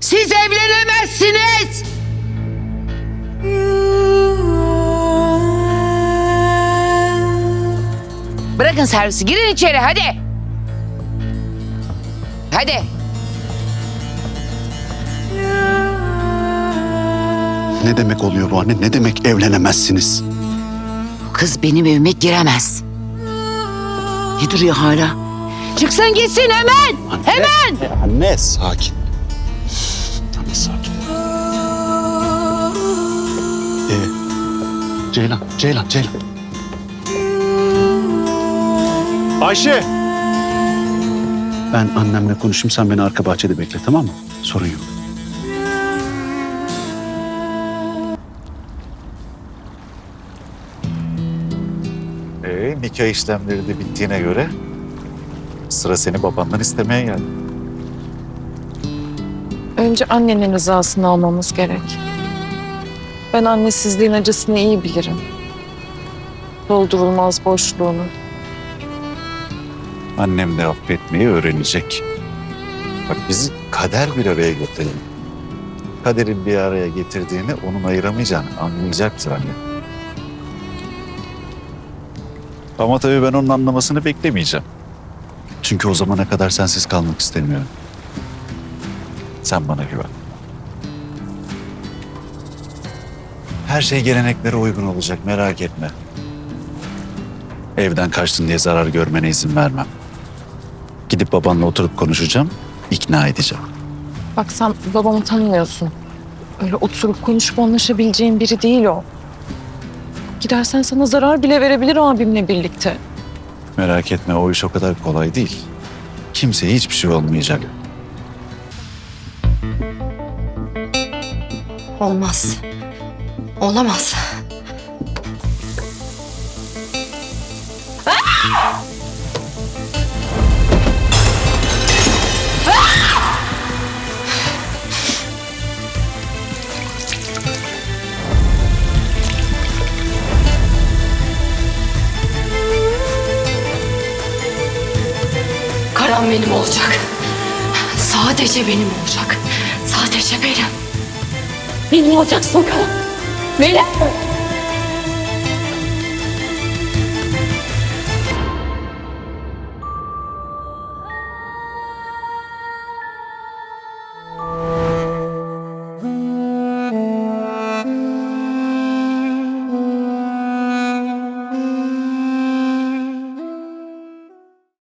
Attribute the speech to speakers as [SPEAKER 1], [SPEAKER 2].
[SPEAKER 1] Siz evlenemezsiniz. Bırakın servisi girin içeri hadi. Hadi.
[SPEAKER 2] Ne demek oluyor bu anne? Ne demek evlenemezsiniz?
[SPEAKER 1] Kız benim evime giremez. Ne duruyor hala? Çıksın gitsin hemen.
[SPEAKER 2] Anne.
[SPEAKER 1] Hemen.
[SPEAKER 2] Anne sakin. Ceylan, Ceylan, Ceylan. Ayşe! Ben annemle konuşayım, sen beni arka bahçede bekle tamam mı? Sorun yok.
[SPEAKER 3] Ee, nikah işlemleri de bittiğine göre sıra seni babandan istemeye geldi.
[SPEAKER 4] Önce annenin rızasını almamız gerek. Ben annesizliğin acısını iyi bilirim. Doldurulmaz boşluğunu.
[SPEAKER 3] Annem de affetmeyi öğrenecek. Bak bizi kader bir araya getirdi. Kaderin bir araya getirdiğini onun ayıramayacağını anlayacaktır anne. Ama tabii ben onun anlamasını beklemeyeceğim. Çünkü o zamana kadar sensiz kalmak istemiyorum. Sen bana güven. Her şey geleneklere uygun olacak merak etme. Evden kaçtın diye zarar görmene izin vermem. Gidip babanla oturup konuşacağım, ikna edeceğim.
[SPEAKER 4] Bak sen babamı tanımıyorsun. Öyle oturup konuşup anlaşabileceğin biri değil o. Gidersen sana zarar bile verebilir abimle birlikte.
[SPEAKER 3] Merak etme o iş o kadar kolay değil. Kimseye hiçbir şey olmayacak.
[SPEAKER 5] Olmaz. Olamaz. Karan benim olacak. Sadece benim olacak. Sadece benim. Benim olacaksın Karan. Benim.